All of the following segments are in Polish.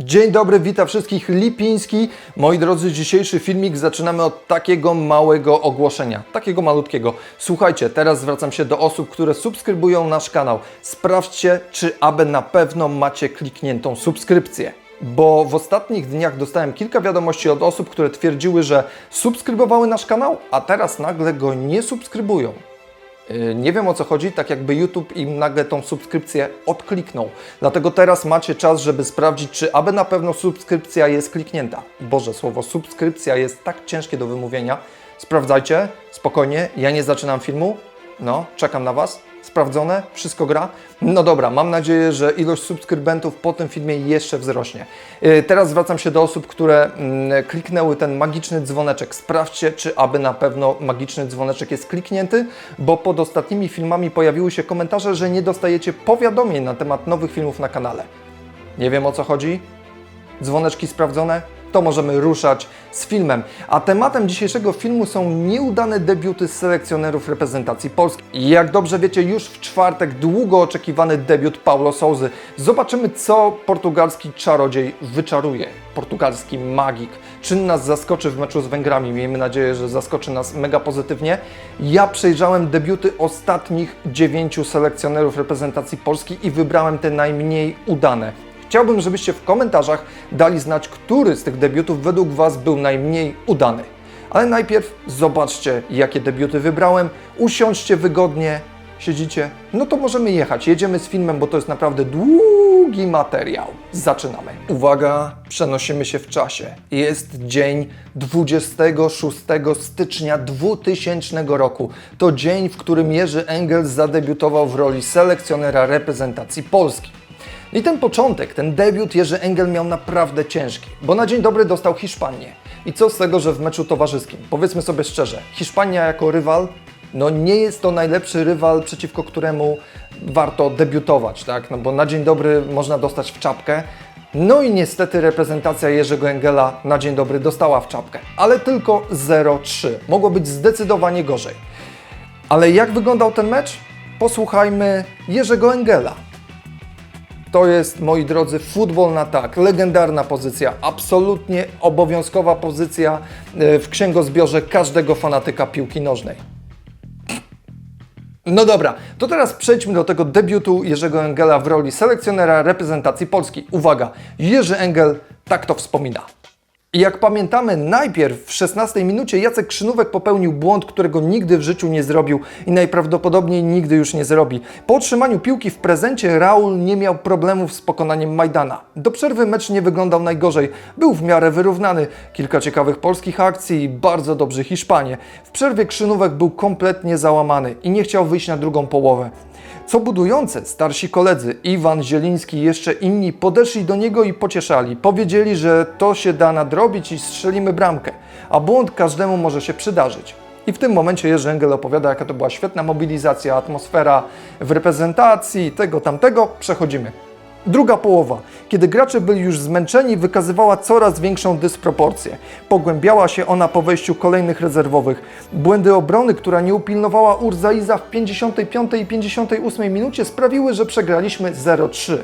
Dzień dobry, witam wszystkich Lipiński. Moi drodzy, dzisiejszy filmik zaczynamy od takiego małego ogłoszenia, takiego malutkiego. Słuchajcie, teraz zwracam się do osób, które subskrybują nasz kanał. Sprawdźcie, czy aby na pewno macie klikniętą subskrypcję. Bo w ostatnich dniach dostałem kilka wiadomości od osób, które twierdziły, że subskrybowały nasz kanał, a teraz nagle go nie subskrybują. Yy, Nie wiem o co chodzi, tak jakby YouTube im nagle tą subskrypcję odkliknął. Dlatego teraz macie czas, żeby sprawdzić, czy aby na pewno subskrypcja jest kliknięta. Boże, słowo subskrypcja jest tak ciężkie do wymówienia. Sprawdzajcie, spokojnie, ja nie zaczynam filmu. No, czekam na Was. Sprawdzone, wszystko gra. No dobra, mam nadzieję, że ilość subskrybentów po tym filmie jeszcze wzrośnie. Yy, Teraz zwracam się do osób, które mm, kliknęły ten magiczny dzwoneczek. Sprawdźcie, czy aby na pewno magiczny dzwoneczek jest kliknięty, bo pod ostatnimi filmami pojawiły się komentarze, że nie dostajecie powiadomień na temat nowych filmów na kanale. Nie wiem o co chodzi. Dzwoneczki sprawdzone? To możemy ruszać z filmem. A tematem dzisiejszego filmu są nieudane debiuty selekcjonerów reprezentacji Polski. Jak dobrze wiecie, już w czwartek długo oczekiwany debiut Paulo Souzy. Zobaczymy, co portugalski czarodziej wyczaruje. Portugalski magik. Czy nas zaskoczy w meczu z Węgrami? Miejmy nadzieję, że zaskoczy nas mega pozytywnie. Ja przejrzałem debiuty ostatnich dziewięciu selekcjonerów reprezentacji Polski i wybrałem te najmniej udane. Chciałbym, żebyście w komentarzach dali znać, który z tych debiutów według Was był najmniej udany. Ale najpierw zobaczcie, jakie debiuty wybrałem. Usiądźcie wygodnie, siedzicie. No to możemy jechać. Jedziemy z filmem, bo to jest naprawdę długi materiał. Zaczynamy. Uwaga, przenosimy się w czasie. Jest dzień 26 stycznia 2000 roku. To dzień, w którym Jerzy Engels zadebiutował w roli selekcjonera reprezentacji Polski. I ten początek, ten debiut Jerzy Engel miał naprawdę ciężki, bo na dzień dobry dostał Hiszpanię. I co z tego, że w meczu towarzyskim? Powiedzmy sobie szczerze, Hiszpania jako rywal, no nie jest to najlepszy rywal, przeciwko któremu warto debiutować, tak? No bo na dzień dobry można dostać w czapkę. No i niestety reprezentacja Jerzego Engela na dzień dobry dostała w czapkę, ale tylko 0-3. Mogło być zdecydowanie gorzej. Ale jak wyglądał ten mecz? Posłuchajmy Jerzego Engela. To jest, moi drodzy, futbol na tak. Legendarna pozycja, absolutnie obowiązkowa pozycja e, w księgozbiorze każdego fanatyka piłki nożnej. No dobra, to teraz przejdźmy do tego debiutu Jerzego Engela w roli selekcjonera reprezentacji Polski. Uwaga, Jerzy Engel tak to wspomina. Jak pamiętamy, najpierw w 16 minucie Jacek Krzynówek popełnił błąd, którego nigdy w życiu nie zrobił i najprawdopodobniej nigdy już nie zrobi. Po otrzymaniu piłki w prezencie Raul nie miał problemów z pokonaniem Majdana. Do przerwy mecz nie wyglądał najgorzej. Był w miarę wyrównany. Kilka ciekawych polskich akcji i bardzo dobrzy Hiszpanie. W przerwie Krzynówek był kompletnie załamany i nie chciał wyjść na drugą połowę. Co budujące, starsi koledzy Iwan Zieliński i jeszcze inni podeszli do niego i pocieszali. Powiedzieli, że to się da nadrobić i strzelimy bramkę, a błąd każdemu może się przydarzyć. I w tym momencie Jerzy Engel opowiada, jaka to była świetna mobilizacja, atmosfera w reprezentacji, tego, tamtego. Przechodzimy. Druga połowa, kiedy gracze byli już zmęczeni, wykazywała coraz większą dysproporcję. Pogłębiała się ona po wejściu kolejnych rezerwowych. Błędy obrony, która nie upilnowała Urzaiza w 55 i 58 minucie sprawiły, że przegraliśmy 0-3.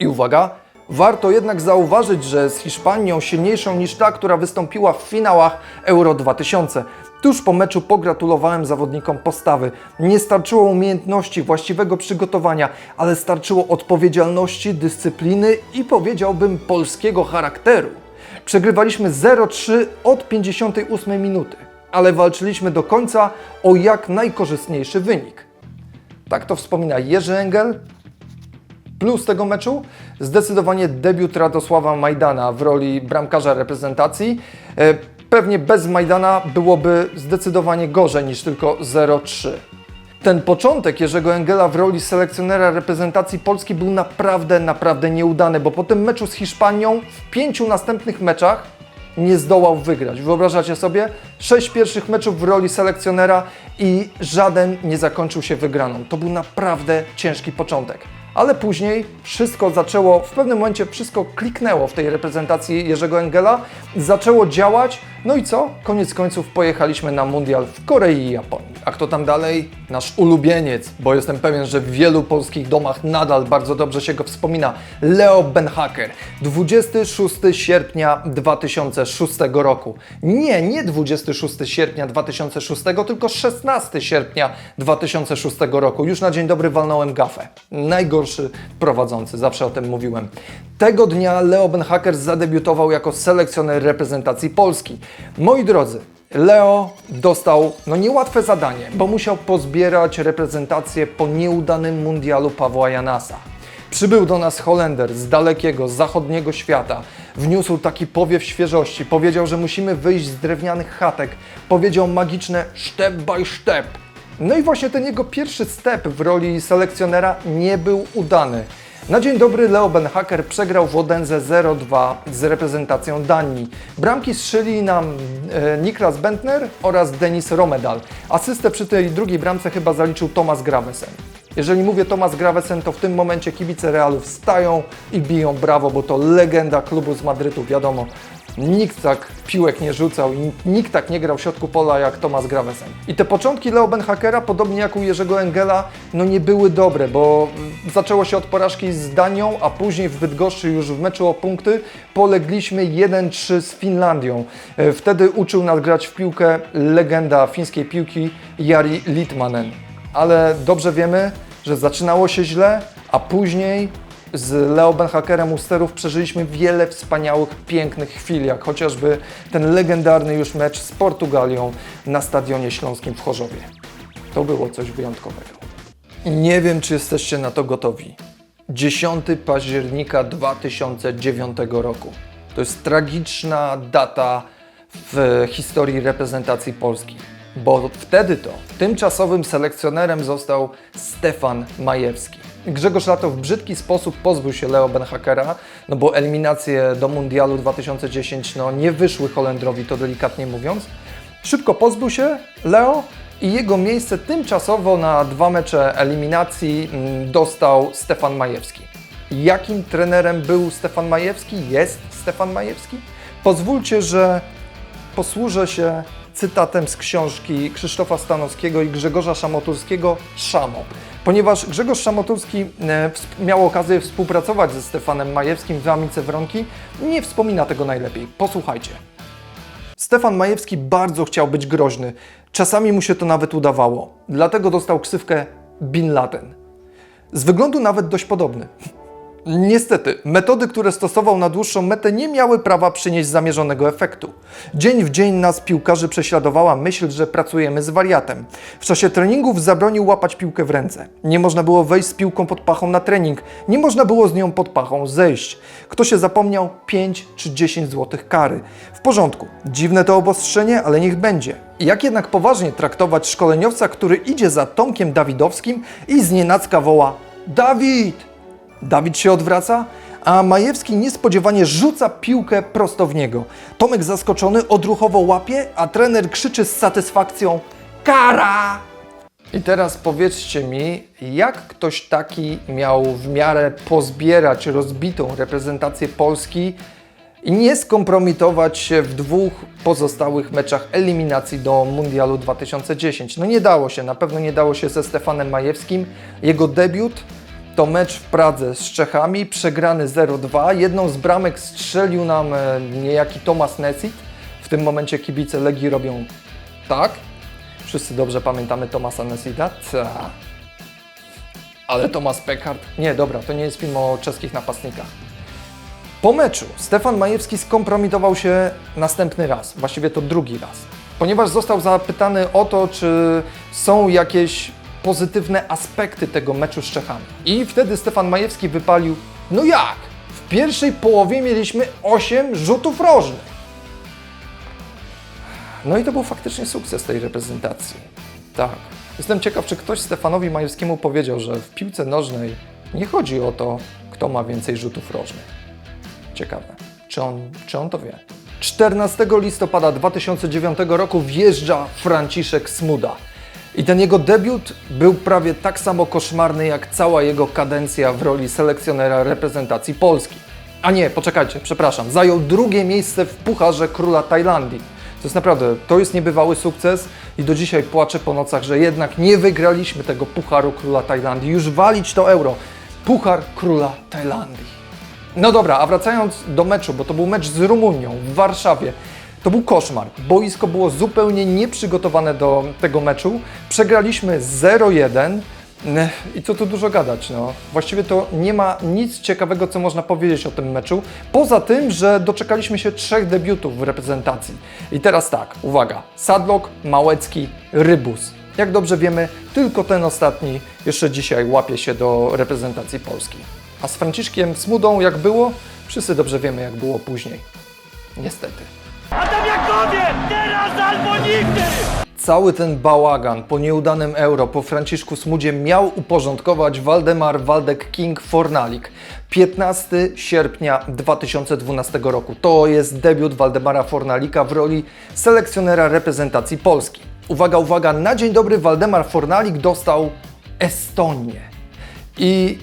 I uwaga, warto jednak zauważyć, że z Hiszpanią silniejszą niż ta, która wystąpiła w finałach Euro 2000. Tuż po meczu pogratulowałem zawodnikom postawy. Nie starczyło umiejętności, właściwego przygotowania, ale starczyło odpowiedzialności, dyscypliny i powiedziałbym polskiego charakteru. Przegrywaliśmy 0-3 od 58 minuty, ale walczyliśmy do końca o jak najkorzystniejszy wynik. Tak to wspomina Jerzy Engel, Plus tego meczu zdecydowanie debiut Radosława Majdana w roli bramkarza reprezentacji. Pewnie bez Majdana byłoby zdecydowanie gorzej niż tylko 0-3. Ten początek Jerzego Engela w roli selekcjonera reprezentacji Polski był naprawdę, naprawdę nieudany, bo po tym meczu z Hiszpanią w pięciu następnych meczach nie zdołał wygrać. Wyobrażacie sobie? Sześć pierwszych meczów w roli selekcjonera i żaden nie zakończył się wygraną. To był naprawdę ciężki początek. Ale później wszystko zaczęło, w pewnym momencie wszystko kliknęło w tej reprezentacji Jerzego Engela, zaczęło działać, no i co? Koniec końców pojechaliśmy na mundial w Korei i Japonii. A kto tam dalej? Nasz ulubieniec, bo jestem pewien, że w wielu polskich domach nadal bardzo dobrze się go wspomina. Leo Benhaker. 26 sierpnia 2006 roku. Nie, nie 26 sierpnia 2006, tylko 16 sierpnia 2006 roku. Już na dzień dobry walnąłem gafę. Najgorszy prowadzący, zawsze o tym mówiłem. Tego dnia Leo Benhaker zadebiutował jako selekcjoner reprezentacji Polski. Moi drodzy, Leo dostał no niełatwe zadanie, bo musiał pozbierać reprezentację po nieudanym mundialu Pawła Janasa. Przybył do nas Holender z dalekiego, zachodniego świata. Wniósł taki powiew świeżości. Powiedział, że musimy wyjść z drewnianych chatek. Powiedział magiczne step by step. No i właśnie ten jego pierwszy step w roli selekcjonera nie był udany. Na dzień dobry Leo Benhaker przegrał w Odense 0-2 z reprezentacją Danii. Bramki strzeli nam e, Niklas Bentner oraz Denis Romedal. Asystę przy tej drugiej bramce chyba zaliczył Thomas Gravesen. Jeżeli mówię Thomas Gravesen, to w tym momencie kibice Realu wstają i biją brawo, bo to legenda klubu z Madrytu, wiadomo. Nikt tak piłek nie rzucał i nikt tak nie grał w środku pola jak Thomas Gravesen. I te początki Leo Benhakera, podobnie jak u Jerzego Engela, no nie były dobre, bo zaczęło się od porażki z Danią, a później w Bydgoszczy już w meczu o punkty polegliśmy 1-3 z Finlandią. E, Wtedy uczył nas grać w piłkę legenda fińskiej piłki Jari Litmanen. Ale dobrze wiemy, że zaczynało się źle, a później z Leo Benhakerem u sterów przeżyliśmy wiele wspaniałych, pięknych chwil, jak chociażby ten legendarny już mecz z Portugalią na Stadionie Śląskim w Chorzowie. To było coś wyjątkowego. Nie wiem, czy jesteście na to gotowi. 10 października 2009 roku. To jest tragiczna data w historii reprezentacji Polski, bo wtedy to tymczasowym selekcjonerem został Stefan Majewski. Grzegorz Lato w brzydki sposób pozbył się Leo Benhakera, no bo eliminacje do Mundialu 2010 no, nie wyszły Holendrowi, to delikatnie mówiąc. Szybko pozbył się Leo i jego miejsce tymczasowo na dwa mecze eliminacji mm, dostał Stefan Majewski. Jakim trenerem był Stefan Majewski? Jest Stefan Majewski? Pozwólcie, że posłużę się cytatem z książki Krzysztofa Stanowskiego i Grzegorza Szamoturskiego Szamo. Ponieważ Grzegorz Szamoturski e, miał okazję współpracować ze Stefanem Majewskim w Amice Wronki, nie wspomina tego najlepiej. Posłuchajcie. Stefan Majewski bardzo chciał być groźny. Czasami mu się to nawet udawało. Dlatego dostał ksywkę Bin Laden. Z wyglądu nawet dość podobny. Niestety, metody, które stosował na dłuższą metę, nie miały prawa przynieść zamierzonego efektu. Dzień w dzień nas piłkarzy prześladowała myśl, że pracujemy z wariatem. W czasie treningów zabronił łapać piłkę w ręce. Nie można było wejść z piłką pod pachą na trening. Nie można było z nią pod pachą zejść. Kto się zapomniał, 5 czy 10 zł kary. W porządku. Dziwne to obostrzenie, ale niech będzie. Jak jednak poważnie traktować szkoleniowca, który idzie za Tomkiem Dawidowskim i znienacka woła Dawid! Dawid się odwraca, a Majewski niespodziewanie rzuca piłkę prosto w niego. Tomek zaskoczony odruchowo łapie, a trener krzyczy z satysfakcją Kara! I teraz powiedzcie mi, jak ktoś taki miał w miarę pozbierać rozbitą reprezentację Polski i nie skompromitować się w dwóch pozostałych meczach eliminacji do Mundialu 2010. No nie dało się, na pewno nie dało się ze Stefanem Majewskim. Jego debiut to mecz w Pradze z Czechami, przegrany 0-2. Jedną z bramek strzelił nam e, niejaki Tomasz Nesit. W tym momencie kibice Legii robią tak. Wszyscy dobrze pamiętamy Tomasa Nesita. Ta. Ale Tomasz Pekard? Nie, dobra, to nie jest film o czeskich napastnikach. Po meczu Stefan Majewski skompromitował się następny raz, właściwie to drugi raz, ponieważ został zapytany o to, czy są jakieś pozytywne aspekty tego meczu z Czechami. I wtedy Stefan Majewski wypalił: No jak? W pierwszej połowie mieliśmy 8 rzutów rożnych. No i to był faktycznie sukces tej reprezentacji. Tak. Jestem ciekaw, czy ktoś Stefanowi Majewskiemu powiedział, że w piłce nożnej nie chodzi o to, kto ma więcej rzutów rożnych. Ciekawe, czy on, czy on to wie. 14 listopada 2009 roku wjeżdża Franciszek Smuda. I ten jego debiut był prawie tak samo koszmarny jak cała jego kadencja w roli selekcjonera reprezentacji Polski. A nie, poczekajcie, przepraszam, zajął drugie miejsce w Pucharze Króla Tajlandii. To jest naprawdę, to jest niebywały sukces i do dzisiaj płaczę po nocach, że jednak nie wygraliśmy tego Pucharu Króla Tajlandii. Już walić to euro. Puchar Króla Tajlandii. No dobra, a wracając do meczu, bo to był mecz z Rumunią w Warszawie. To był koszmar. Boisko było zupełnie nieprzygotowane do tego meczu. Przegraliśmy 0-1. Ech, I co tu dużo gadać, no. Właściwie to nie ma nic ciekawego, co można powiedzieć o tym meczu, poza tym, że doczekaliśmy się trzech debiutów w reprezentacji. I teraz tak, uwaga, Sadlok, Małecki, Rybus. Jak dobrze wiemy, tylko ten ostatni jeszcze dzisiaj łapie się do reprezentacji Polski. A z Franciszkiem Smudą jak było? Wszyscy dobrze wiemy, jak było później. Niestety. Adamiakowie! Teraz albo nigdy! Cały ten bałagan po nieudanym euro, po Franciszku Smudzie miał uporządkować Waldemar Waldek King Fornalik. 15 sierpnia 2012 roku. To jest debiut Waldemara Fornalika w roli selekcjonera reprezentacji Polski. Uwaga, uwaga, na dzień dobry Waldemar Fornalik dostał Estonię. I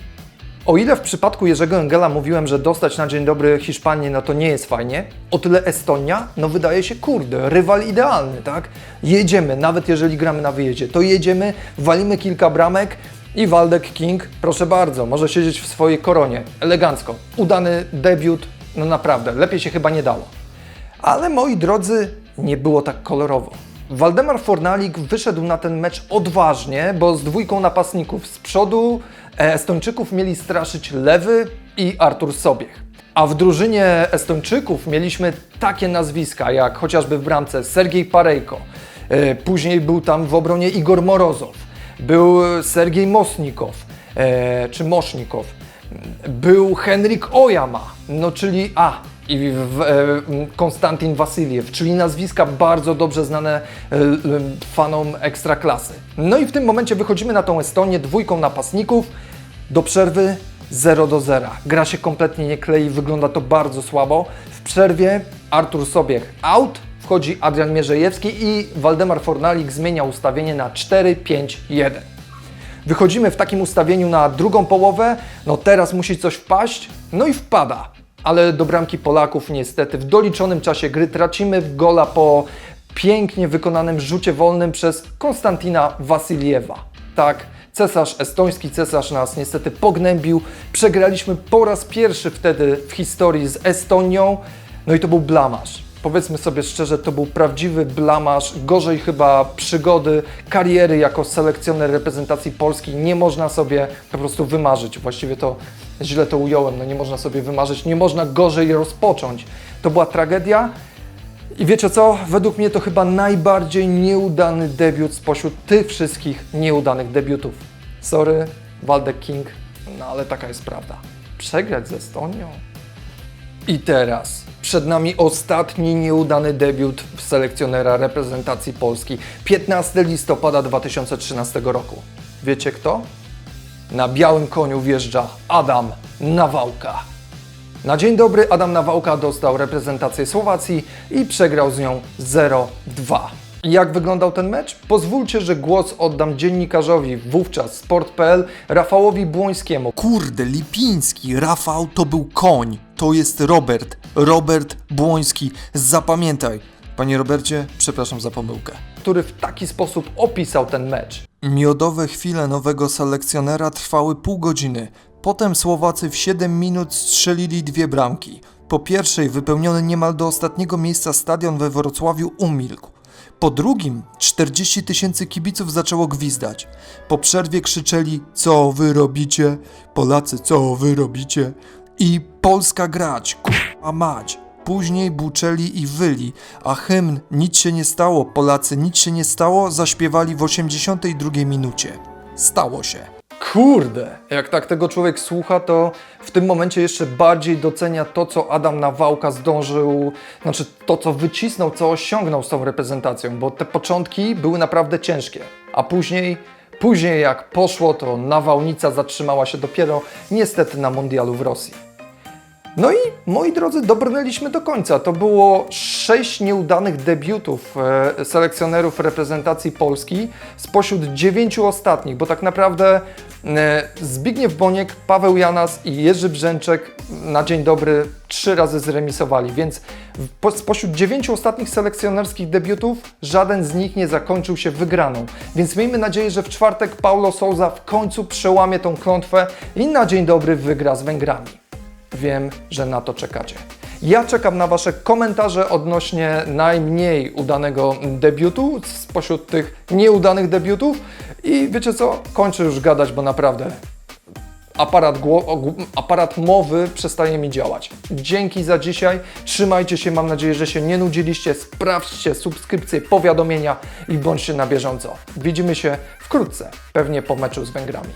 o ile w przypadku Jerzego Engela mówiłem, że dostać na dzień dobry Hiszpanię, no to nie jest fajnie, o tyle Estonia, no wydaje się, kurde, rywal idealny, tak? Jedziemy, nawet jeżeli gramy na wyjeździe, to jedziemy, walimy kilka bramek i Waldek King, proszę bardzo, może siedzieć w swojej koronie, elegancko. Udany debiut, no naprawdę, lepiej się chyba nie dało. Ale moi drodzy, nie było tak kolorowo. Waldemar Fornalik wyszedł na ten mecz odważnie, bo z dwójką napastników z przodu Estończyków mieli straszyć Lewy i Artur Sobiech. A w drużynie Estończyków mieliśmy takie nazwiska jak chociażby w bramce Sergiej Parejko, e, później był tam w obronie Igor Morozow, był Sergiej Mosnikow, e, czy Mosznikow, był Henryk Ojama, no czyli a i e, Konstantin Wasiliew, czyli nazwiska bardzo dobrze znane fanom ekstraklasy. No i w tym momencie wychodzimy na tą Estonię dwójką napastników do przerwy 0 do 0. Gra się kompletnie nie klei, wygląda to bardzo słabo. W przerwie Artur Sobiech out, wchodzi Adrian Mierzejewski i Waldemar Fornalik zmienia ustawienie na 4-5-1. Wychodzimy w takim ustawieniu na drugą połowę, no teraz musi coś wpaść, no i wpada. Ale do bramki Polaków niestety w doliczonym czasie gry tracimy gola po pięknie wykonanym rzucie wolnym przez Konstantina Wasiliewa. Tak, cesarz estoński, cesarz nas niestety pognębił. Przegraliśmy po raz pierwszy wtedy w historii z Estonią, no i to był blamaż. Powiedzmy sobie szczerze, to był prawdziwy blamaż, gorzej chyba przygody, kariery jako selekcjoner reprezentacji Polski nie można sobie po prostu wymarzyć. Właściwie to źle to ująłem, no nie można sobie wymarzyć, nie można gorzej rozpocząć. To była tragedia i wiecie co? Według mnie to chyba najbardziej nieudany debiut spośród tych wszystkich nieudanych debiutów. Sorry, Waldek King, no ale taka jest prawda. Przegrać z Estonią? I teraz przed nami ostatni nieudany debiut selekcjonera reprezentacji Polski. 15 listopada 2013 roku. Wiecie kto? Na białym koniu wjeżdża Adam Nawałka. Na dzień dobry Adam Nawałka dostał reprezentację Słowacji i przegrał z nią 0-2. Jak wyglądał ten mecz? Pozwólcie, że głos oddam dziennikarzowi wówczas sport.pl Rafałowi Błońskiemu. Kurde, Lipiński, Rafał to był koń. To jest Robert. Robert Błoński. Zapamiętaj. Panie Robercie, przepraszam za pomyłkę. który w taki sposób opisał ten mecz. Miodowe chwile nowego selekcjonera trwały pół godziny. Potem Słowacy w 7 minut strzelili dwie bramki. Po pierwszej wypełniony niemal do ostatniego miejsca stadion we Wrocławiu umilkł. Po drugim 40 tysięcy kibiców zaczęło gwizdać. Po przerwie krzyczeli co wy robicie? Polacy co wy robicie? I Polska grać, kurwa mać. Później buczeli i wyli, a hymn Nic się nie stało, Polacy, nic się nie stało zaśpiewali w 82 minucie. Stało się. Kurde, jak tak tego człowiek słucha, to w tym momencie jeszcze bardziej docenia to, co Adam Nawałka zdążył, znaczy to, co wycisnął, co osiągnął z tą reprezentacją, bo te początki były naprawdę ciężkie, a później, później jak poszło, to nawałnica zatrzymała się dopiero niestety na mundialu w Rosji. No i moi drodzy, dobrnęliśmy do końca. To było sześć nieudanych debiutów e, selekcjonerów reprezentacji Polski spośród dziewięciu ostatnich, bo tak naprawdę e, Zbigniew Boniek, Paweł Janas i Jerzy Brzęczek na dzień dobry trzy razy zremisowali, więc spośród dziewięciu ostatnich selekcjonerskich debiutów żaden z nich nie zakończył się wygraną. Więc miejmy nadzieję, że w czwartek Paulo Souza w końcu przełamie tą klątwę i na dzień dobry wygra z Węgrami. Wiem, że na to czekacie. Ja czekam na Wasze komentarze odnośnie najmniej udanego debiutu spośród tych nieudanych debiutów. I wiecie co? Kończę już gadać, bo naprawdę aparat, aparat mowy przestaje mi działać. Dzięki za dzisiaj. Trzymajcie się. Mam nadzieję, że się nie nudziliście. Sprawdźcie subskrypcje, powiadomienia i bądźcie na bieżąco. Widzimy się wkrótce, pewnie po meczu z Węgrami.